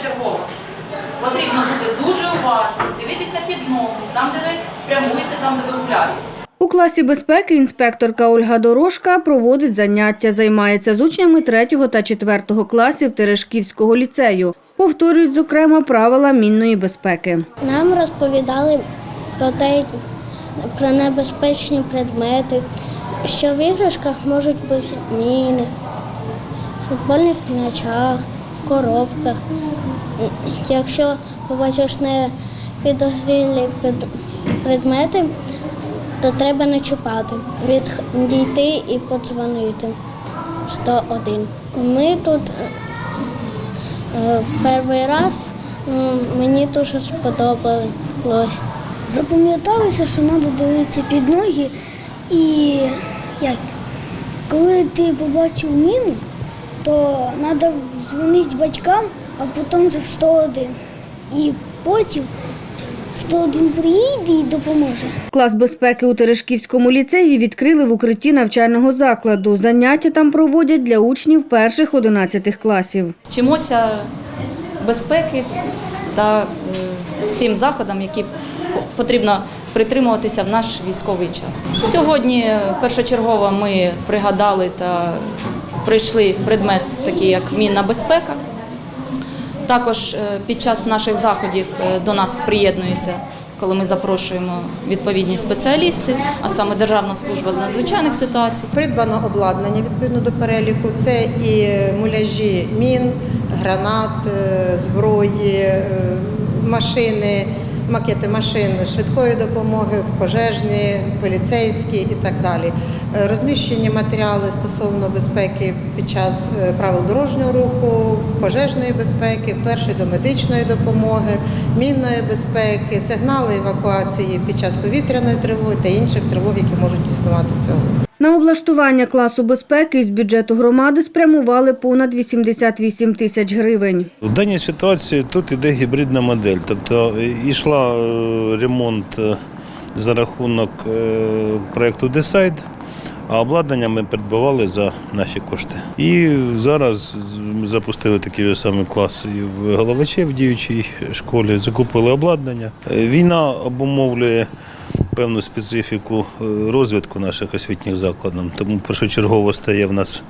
першочергово. Потрібно бути дуже уважним, дивитися під ногу, там, де ви прямуєте, там, де ви гуляєте. У класі безпеки інспекторка Ольга Дорожка проводить заняття, займається з учнями 3 та 4 класів Терешківського ліцею. Повторюють, зокрема, правила мінної безпеки. Нам розповідали про те, про небезпечні предмети, що в іграшках можуть бути міни, в футбольних м'ячах, в коробках. Якщо побачиш непідозрілі пред- предмети, то треба не чіпати, відійти і подзвонити 101. Ми тут Е, Перший раз мені дуже сподобалось. Запам'яталося, що треба дивитися під ноги і як, коли ти побачив міну, то треба дзвонити батькам, а потім вже в 101. І потім 101 приїде і допоможе. Клас безпеки у Терешківському ліцеї відкрили в укритті навчального закладу. Заняття там проводять для учнів перших 11 класів. Вчимося безпеки та е, всім заходам, які потрібно притримуватися в наш військовий час. Сьогодні е, першочергово ми пригадали та пройшли предмет, такий як мінна безпека. Також е, під час наших заходів е, до нас приєднуються, коли ми запрошуємо відповідні спеціалісти, а саме Державна служба з надзвичайних ситуацій. Придбано обладнання відповідно до переліку. Це і муляжі мін, гранат, зброї, машини, макети машин швидкої допомоги, пожежні, поліцейські і так далі. Е, Розміщені матеріали стосовно безпеки під час е, правил дорожнього руху, пожежної безпеки, першої до медичної допомоги, мінної безпеки, сигнали евакуації під час повітряної тривоги та інших тривог, які можуть існувати сьогодні. На облаштування класу безпеки із бюджету громади спрямували понад 88 тисяч гривень. В даній ситуації тут іде гібридна модель, тобто е, йшла е, ремонт е, за рахунок е, проєкту Десайд, а обладнання ми придбавали за наші кошти. І зараз запустили такий самий клас і в Головачі в діючій школі, закупили обладнання. Е, Війна обумовлює певну специфіку е, розвитку наших освітніх закладів. Тому першочергово стає в нас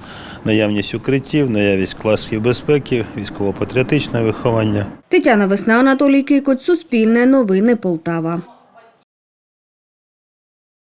наявність укриттів, наявність класів безпеки, військово-патріотичне виховання. Тетяна Весна, Анатолій Кикоць, Суспільне, Новини Полтава.